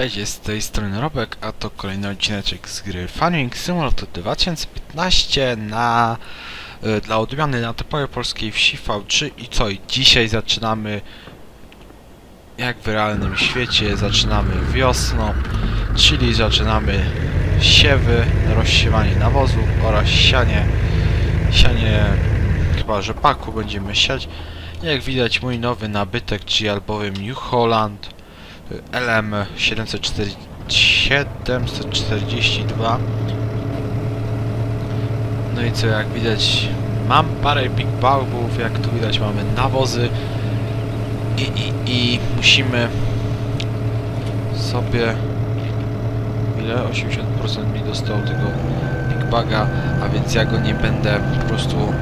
Witajcie, z tej strony Robek, a to kolejny odcineczek z gry Farming Simulator 2015 na, y, dla odmiany na typowej polskiej wsi V3 i co, i dzisiaj zaczynamy jak w realnym świecie, zaczynamy wiosną, czyli zaczynamy siewy, rozsiewanie nawozów oraz sianie, sianie chyba rzepaku będziemy siać. Jak widać mój nowy nabytek, czyli albowiem New Holland LM 740 742 No i co jak widać mam parę big bulbów, jak tu widać mamy nawozy. I, i, i musimy sobie ile? 80% mi dostał tego big baga, a więc ja go nie będę po prostu mm,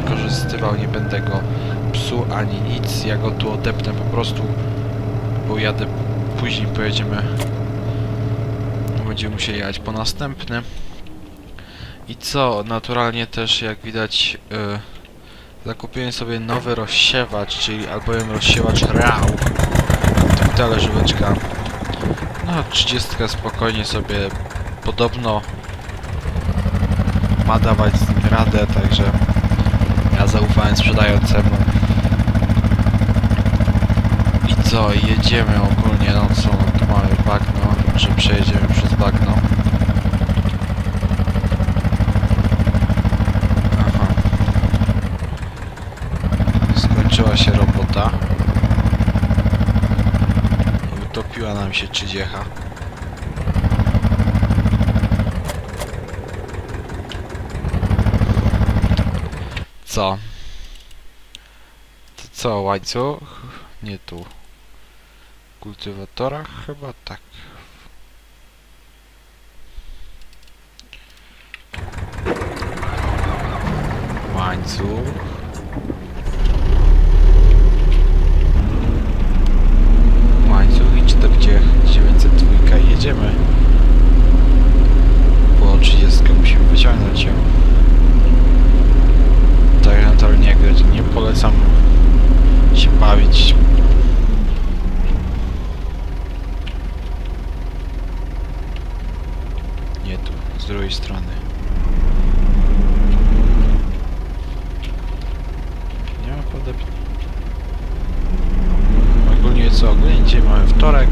wykorzystywał, nie będę go psuł ani nic, ja go tu odepnę po prostu bo jadę później pojedziemy. Będziemy musieli jechać po następny. I co, naturalnie też jak widać yy, zakupiłem sobie nowy rozsiewacz, czyli albowiem rozsiewacz RAW tu talerzóweczka no 30 spokojnie sobie podobno ma dawać radę, także ja zaufałem sprzedającemu. I co, jedziemy no tu mamy bagno, że przejedziemy przez bagno. Aha. Skończyła się robota. Utopiła nam się czydziecha. Co? To co, łańcuch? Nie tu. Kultywatorach chyba tak. Łańcuch. Łańcuch i 4902 i jedziemy. Po 30 musimy wyciągnąć ją. Tak naturalnie jak nie polecam się bawić Nie tu, z drugiej strony. Nie ma podep... Ogólnie co? Ogólnie dzisiaj mamy wtorek.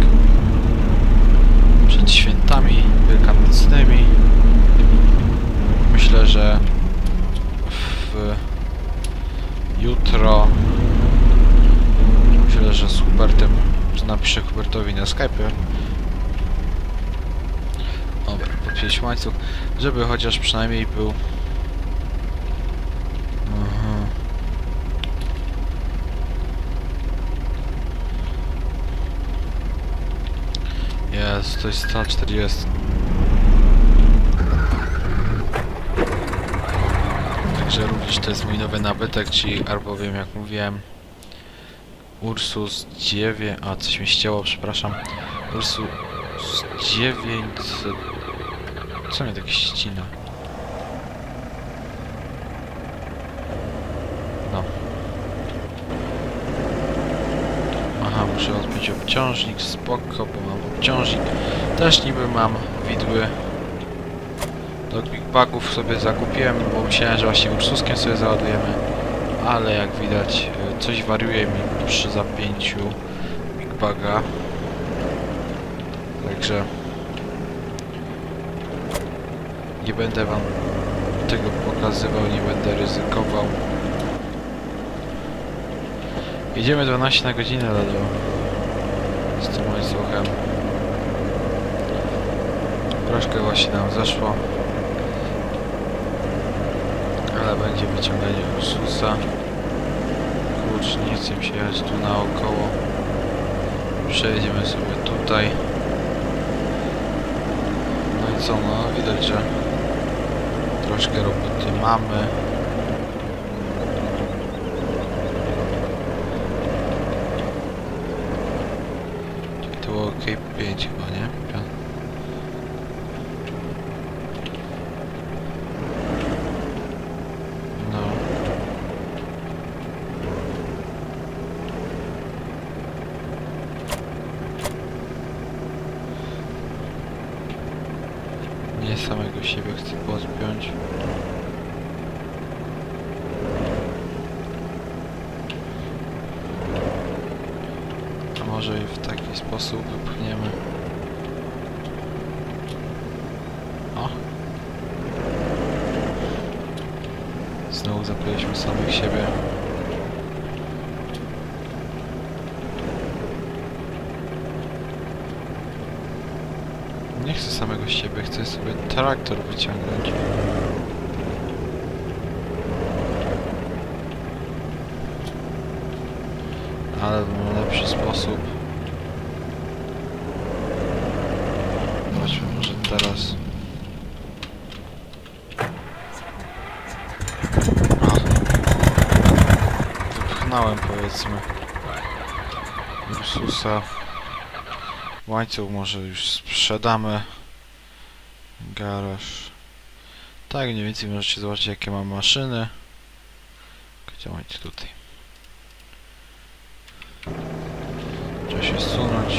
Przed świętami wielkanocnymi. Myślę, że w jutro myślę, że z Hubertem że napiszę Hubertowi na Skype Dobra, podpięć łańcuch, żeby chociaż przynajmniej był... Aha. Jest, to jest 140. Także również to jest mój nowy nabytek, czyli albowiem jak mówiłem Ursus 9... A, coś mi ścięło, przepraszam. Ursus 900... Co mnie tak ścina? No. Aha, muszę odpiąć obciążnik, spoko, bo mam obciążnik. Też niby mam widły. Do Bugów sobie zakupiłem, bo myślałem, że właśnie Ursuskiem sobie załadujemy. Ale jak widać, y, coś wariuje mi przy zapięciu Big Buga. Także nie będę wam tego pokazywał, nie będę ryzykował. Jedziemy 12 na godzinę ledwo z tym łańcuchem. Troszkę właśnie nam zeszło. Ale będzie wyciąganie Ursusa. Kurczę, nie chcę się jechać tu naokoło. Przejedziemy sobie tutaj. No i co, no widać, że troszkę roboty mamy. Było OK 5 chyba, nie? Pią- No. Nie samego siebie chcę podpiąć. A może i w taki sposób wypchniemy. O! Znowu zapyliśmy samych siebie. Nie chcę samego siebie, chcę sobie traktor wyciągnąć. Ale mam lepszy sposób. Zobaczmy może teraz. Wypchnąłem powiedzmy. Ursusa. Łańcuch może już sprzedamy. Garaż. Tak, mniej więcej możecie zobaczyć jakie mam maszyny. Gdzie macie tutaj? Trzeba się sunąć.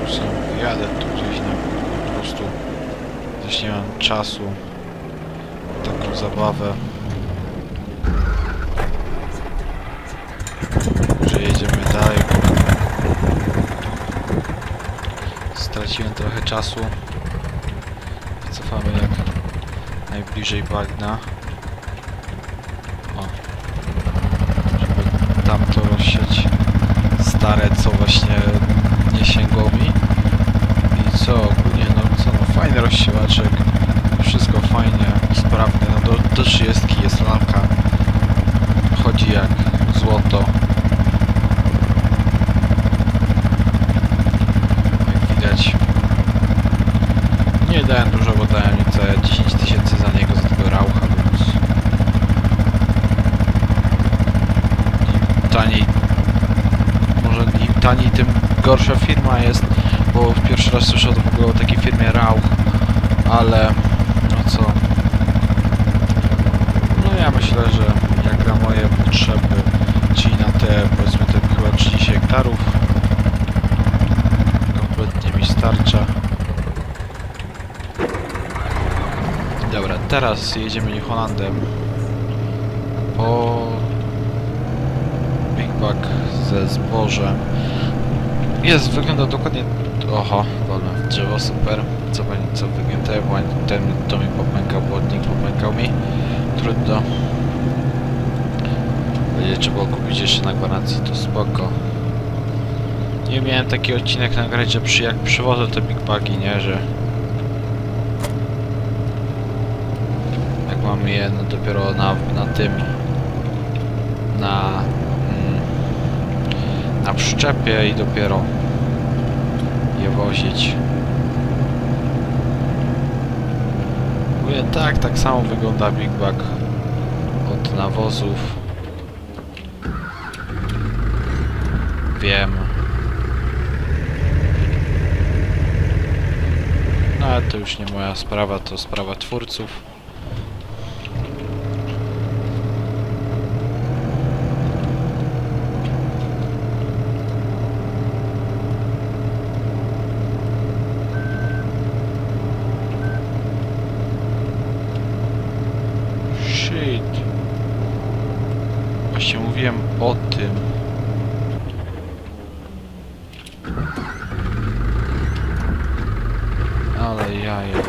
Już sam jadę tu gdzieś na po prostu. Też nie mam czasu. Taką zabawę. Że jedziemy dalej, straciłem trochę czasu. Cofamy jak najbliżej bagna. O. Żeby tamto rozsiać stare, co właśnie nie sięgło mi. I co, ogólnie, no co, no fajny rozsiłaczek. Wszystko fajnie, sprawne. No do, do 30 jest lamka. Chodzi jak złoto. Jak widać. Nie dałem dużo, bo dałem niecałe 10 tysięcy za niego, za tego raucha, więc... Taniej... Może im taniej, tym gorsza firma jest, bo pierwszy raz słyszę w ogóle o takiej firmie Rauch, ale... No co... No ja myślę, że jak na moje potrzeby, czyli na te, powiedzmy, te chyba 30 hektarów, kompletnie mi starcza. Dobra, teraz jedziemy New Hollandem po Big Bag ze zbożem. Jest, wygląda dokładnie... Oho, wolne drzewo, super. Co co wygięte, ten to mi popękał, błotnik popękał mi. Trudno. Będzie trzeba kupić jeszcze na gwarancji, to spoko. Nie miałem taki odcinek nagrać, że przy, jak przywożę te Big Bagi, nie, że jak mamy je no dopiero na, na tym na na przyczepie i dopiero je wozić. Mówię, tak, tak samo wygląda Big Bag od nawozów. Wiem. No ale to już nie moja sprawa, to sprawa twórców Shit. Właśnie mówiłem o tym. Ale jaja.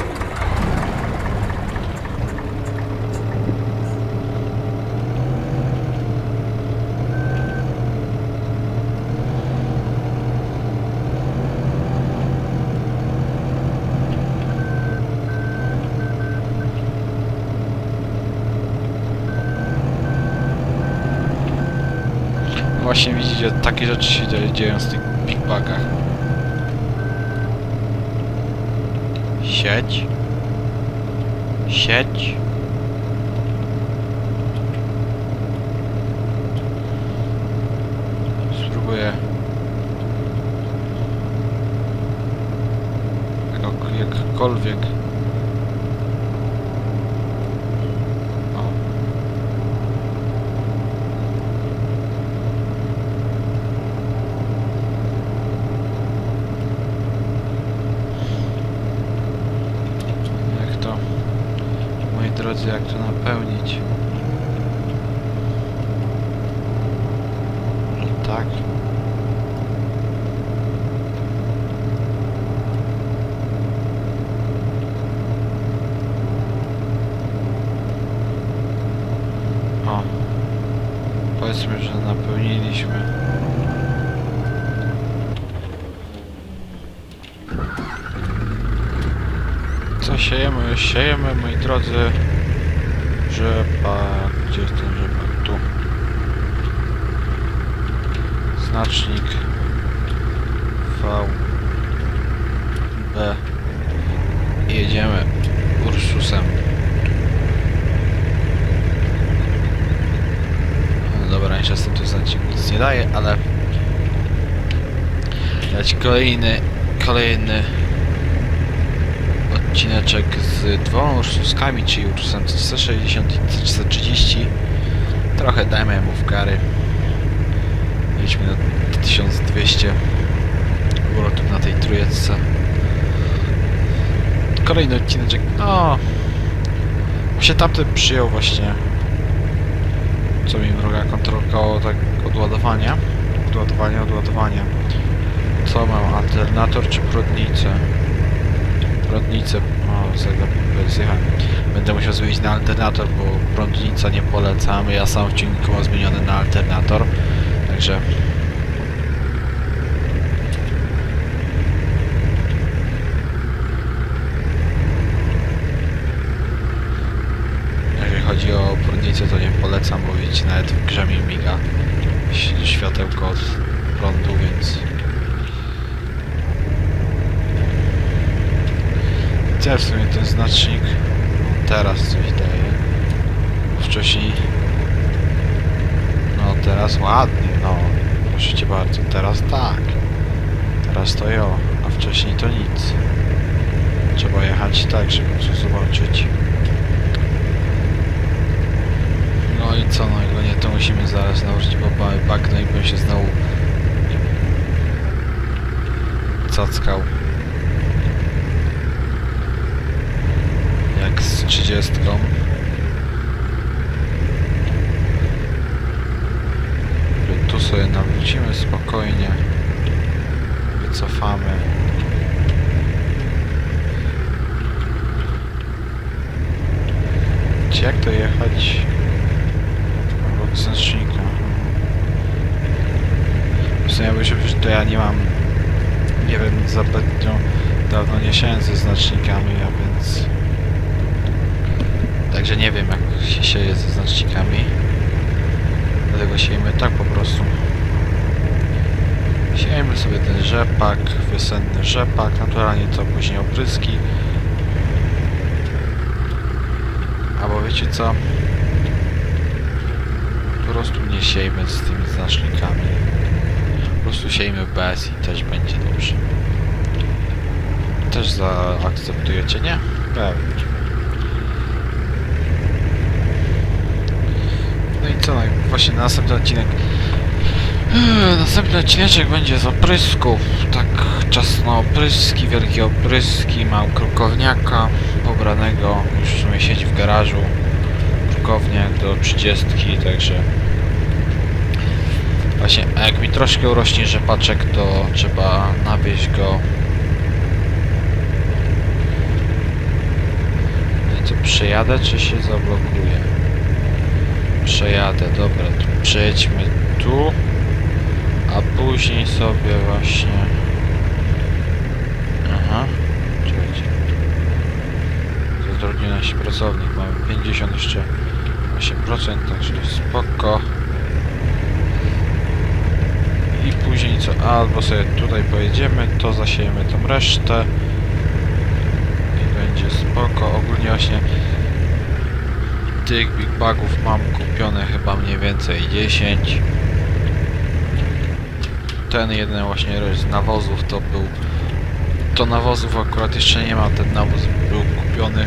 Widzicie, takie rzeczy się dzie- dzieją z tych bagach. Sieć. Sieć. Spróbuję. Jak, jakkolwiek. O. drodzy, jak to napełnić. Może tak? O. Powiedzmy, że napełniliśmy. Co siejemy? Siejemy, moi drodzy, rzepak. Gdzie jest ten rzepak? Tu. Znacznik V B i jedziemy Ursusem. No dobra, niestety to znacznik nic nie daje, ale dać kolejny, kolejny odcineczek z dwoma Ursuskami, czyli Ursusem 160 i 130. Trochę dajmy mu w gary. Mieliśmy na 1200 obrotów na tej trójeczce. Kolejny odcineczek. No. Się tamten przyjął właśnie. Co mi mruga kontrolka tak odładowania. Odładowanie, odładowanie. Co mam? Alternator czy prądnicę? Prądnicę. O, zagap- zjechałem. Będę musiał zmienić na alternator, bo prądnica nie polecam. Ja sam w ciągniku mam zmieniony na alternator. Także chodzi o prądnicę, to nie polecam, bo wiecie, nawet w grze mi miga światełko od prądu, więc... W sumie ten znacznik? Teraz coś daje. Wcześniej... No teraz ładnie, no. Proszę cię bardzo, teraz tak. Teraz to jo, a wcześniej to nic. Trzeba jechać tak, żeby coś zobaczyć. No i co, no jak nie, to musimy zaraz nałożyć baba bagno i bym się znowu cackał. Jak z trzydziestką. Tu sobie nawrócimy spokojnie. Wycofamy. Czy jak to jechać? Obok znacznika. W sumie by się to ja nie mam. Nie wiem, zbytnio dawno nie siałem ze znacznikami, a więc. Także nie wiem jak się sieje ze znacznikami. Dlatego siejemy tak po prostu. Siejemy sobie ten rzepak, wiosenny rzepak, naturalnie to później opryski. Albo wiecie co? Po prostu nie siejmy z tymi znacznikami. Po prostu siejmy bez i też będzie dobrze. Też zaakceptujecie, nie? Pewnie. No i co, no właśnie następny odcinek. Eee, Następny odcineczek będzie z oprysków. Tak czasno opryski, wielkie opryski. Mam krukowniaka pobranego. Już w sumie siedzi w garażu. Krukowniak do 30, także... Właśnie, a jak mi troszkę urośnie rzepaczek, to trzeba nawieźć go... Przejadę, czy się zablokuje? Przejadę, dobra, to przejedźmy tu, a później sobie właśnie... Aha, czekajcie. Nasi pracownik, mamy 50 jeszcze 8%, także spoko. I później co, albo sobie tutaj pojedziemy, to zasiejemy tą resztę. I będzie spoko, ogólnie właśnie tych big bugów mam kupione chyba mniej więcej 10 ten jeden właśnie z nawozów to był to nawozów akurat jeszcze nie ma ten nawóz był kupiony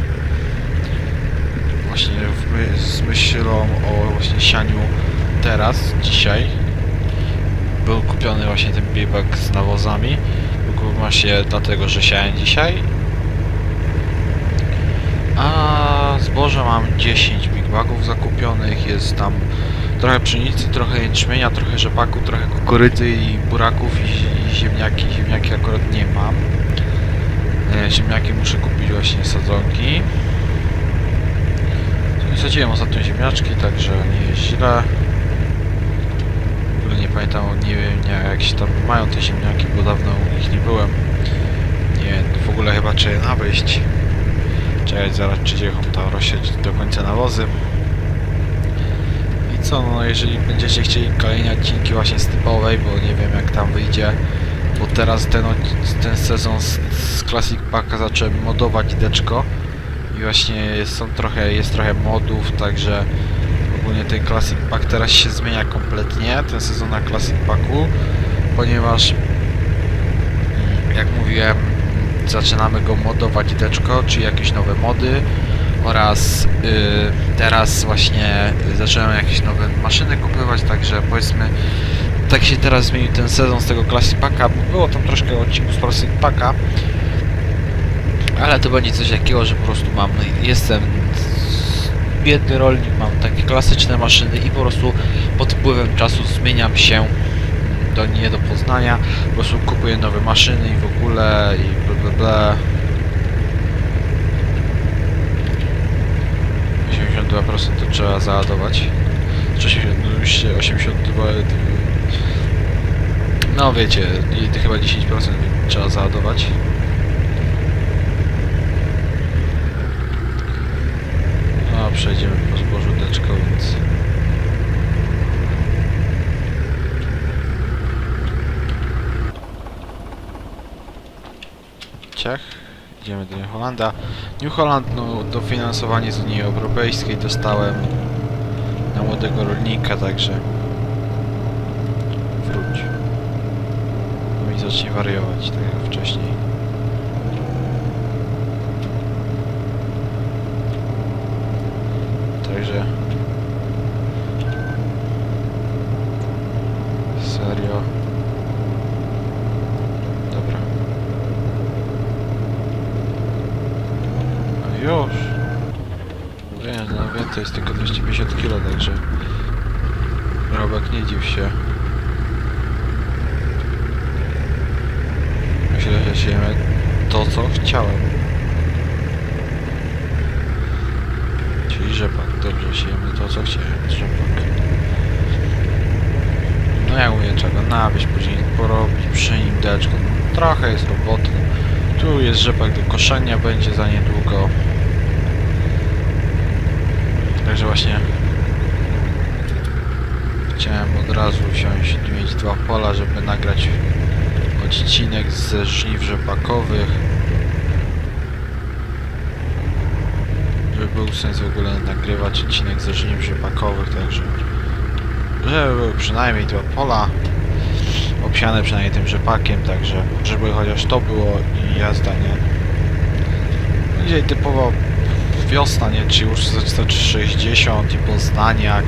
właśnie my, z myślą o właśnie sianiu teraz, dzisiaj. Był kupiony właśnie ten big bug z nawozami. Kupiony właśnie dlatego, że siałem dzisiaj. A. Zboża mam 10 big bagów zakupionych, jest tam trochę pszenicy, trochę jęczmienia, trochę rzepaku, trochę kukurydzy i buraków i, i ziemniaki. Ziemniaki akurat nie mam. E, ziemniaki muszę kupić właśnie sadzonki. Sadziłem ostatnio ziemniaczki, także nie jest źle. Nie pamiętam, nie wiem nie, jak się tam mają te ziemniaki, bo dawno u nich nie byłem. Nie, w ogóle chyba trzeba je nawieść. Czekać zaraz czy dziechą tam rozsiać do końca nawozy. I co, no jeżeli będziecie chcieli kolejne odcinki właśnie z typowej, bo nie wiem jak tam wyjdzie, bo teraz ten, ten sezon z, z Classic Packa zacząłem modować deczko i właśnie jest, są trochę, jest trochę modów, także ogólnie ten Classic Pack teraz się zmienia kompletnie, ten sezon na Classic Packu, ponieważ mm, jak mówiłem, zaczynamy go modować deczko, czy jakieś nowe mody? Oraz y, teraz właśnie zacząłem jakieś nowe maszyny kupować, także powiedzmy tak się teraz zmienił ten sezon z tego Classic Packa, było tam troszkę odcinków z Classic Packa, ale to będzie coś takiego, że po prostu mam, jestem biedny rolnik, mam takie klasyczne maszyny i po prostu pod wpływem czasu zmieniam się do nie do poznania, po prostu kupuję nowe maszyny i w ogóle i bla bla bla. 82% to trzeba załadować. Czy 80, no 82... No wiecie, chyba 10% trzeba załadować. No, przejdziemy po zbożu deczko, więc... Idziemy do New Hollanda. New Holland, no, dofinansowanie z Unii Europejskiej dostałem na młodego rolnika, także wróć. No i zacznie wariować, tak jak wcześniej. Także... Serio. Dobra. No już. Wiem, no wiem, to jest tylko 250 kg, także... Robek, nie dziw się. Myślę, że siejemy to, co chciałem. Czyli rzepak. Dobrze, siejemy to, co chciałem. Rzepak. No jak mówię, czego nawieźć, później porobić przy nim deczko. No, trochę jest roboty. Tu jest rzepak do koszenia, będzie za niedługo. Także właśnie chciałem od razu wziąć, mieć dwa pola, żeby nagrać odcinek ze żniw rzepakowych. Żeby był sens w ogóle nagrywać odcinek ze żniw rzepakowych, także żeby były przynajmniej dwa pola obsiane przynajmniej tym rzepakiem, także żeby chociaż to było i jazda, nie? Będzie typowo wiosna, nie? Czy już za 60 i Poznaniak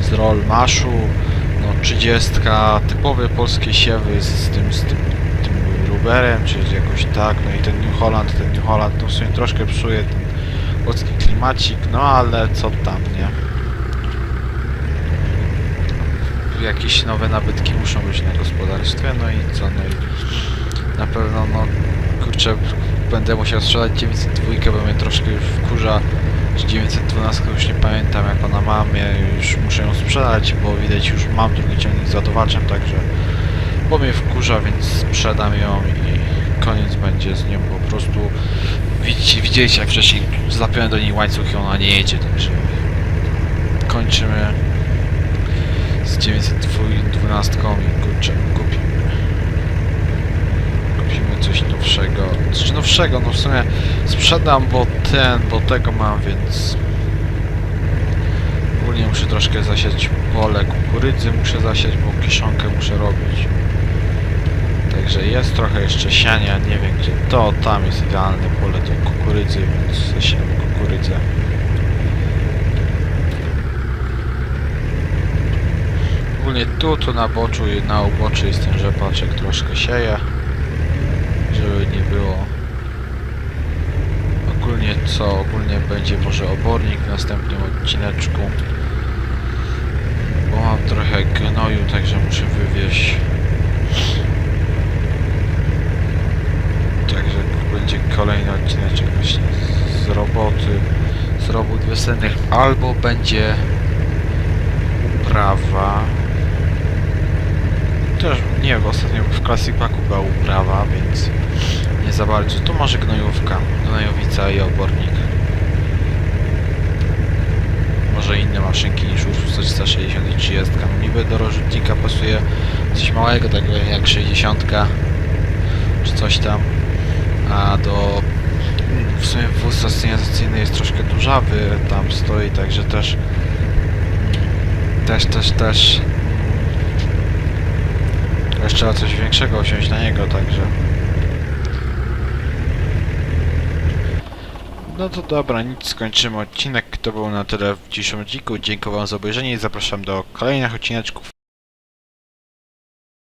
z Rolmaszu, no 30, typowe polskie siewy z, z tym, z tym, tym Ruberem, czy jakoś tak, no i ten New Holland, ten New Holland, no w sumie troszkę psuje ten polski klimacik, no ale co tam, nie? Jakieś nowe nabytki muszą być na gospodarstwie, no i co, no i na pewno, no kurczę, będę musiał sprzedać 902, bo mnie troszkę już wkurza, czy 912 już nie pamiętam jak ona ma, już muszę ją sprzedać, bo widać już mam drugi ciągnik z ładowaczem, także bo mnie wkurza, więc sprzedam ją i koniec będzie z nią po prostu. Widzicie, widzieliście jak wcześniej zapiąłem do niej łańcuch i ona nie jedzie, także kończymy z 912 i kurczę, coś nowszego. Coś nowszego, no w sumie sprzedam, bo ten, bo tego mam, więc ogólnie muszę troszkę zasiać pole kukurydzy, muszę zasiać, bo kiszonkę muszę robić. Także jest trochę jeszcze siania, nie wiem gdzie to, tam jest idealne pole do kukurydzy, więc zasiałem kukurydzę. Ogólnie tu, tu na boczu i na uboczu jest ten rzepaczek, troszkę sieje było. ogólnie co? Ogólnie będzie może obornik w następnym odcineczku. Bo mam trochę gnoju, także muszę wywieźć. Także będzie kolejny odcineczek właśnie z roboty, z robót wiosennych, albo będzie uprawa. Też nie wiem, ostatnio w Classic Packu była uprawa, więc nie za bardzo. Tu może gnojówka, gnojowica i obornik. Może inne maszynki niż Ursus 160 i 30. No niby do rozrzutnika pasuje coś małego, tak jak 60 czy coś tam. A do... W sumie wóz stacjonaryzacyjny jest troszkę dużawy, tam stoi, także też... Też, też, też... Też trzeba coś większego wziąć na niego, także... No to dobra, nic, skończymy odcinek. To był na tyle w dzisiejszym odcinku. Dziękuję wam za obejrzenie i zapraszam do kolejnych odcineczków